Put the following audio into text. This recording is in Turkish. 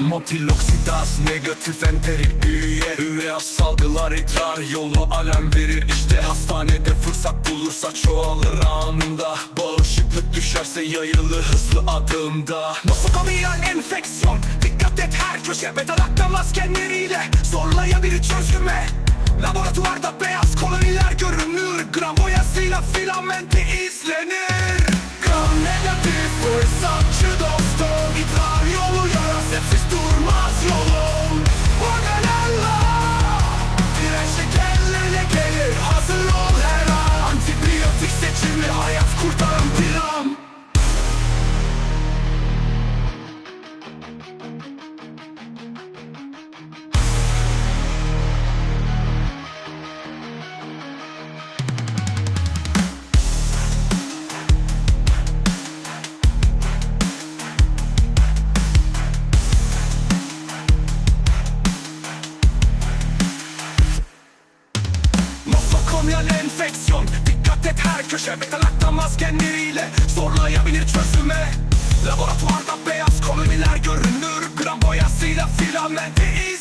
Motiloksidaz negatif enterik büyüye Üreas salgılar idrar yolu alem verir İşte hastanede fırsat bulursa çoğalır anında. Bağışıklık düşerse yayılır hızlı adımda. Nosokomial enfeksiyon. Dikkat et her köşe. Betaraktan maskenleriyle Zorlayabilir çözüme Laboratuvarda beyaz koloniler görünür. Gram boyasıyla filamenti Seçimi hayat Dikkat et her köşe Betalakta maskenleriyle Zorlayabilir çözüme. Laboratuvarda beyaz koloniler görünür Gram boyasıyla filamenti izlenir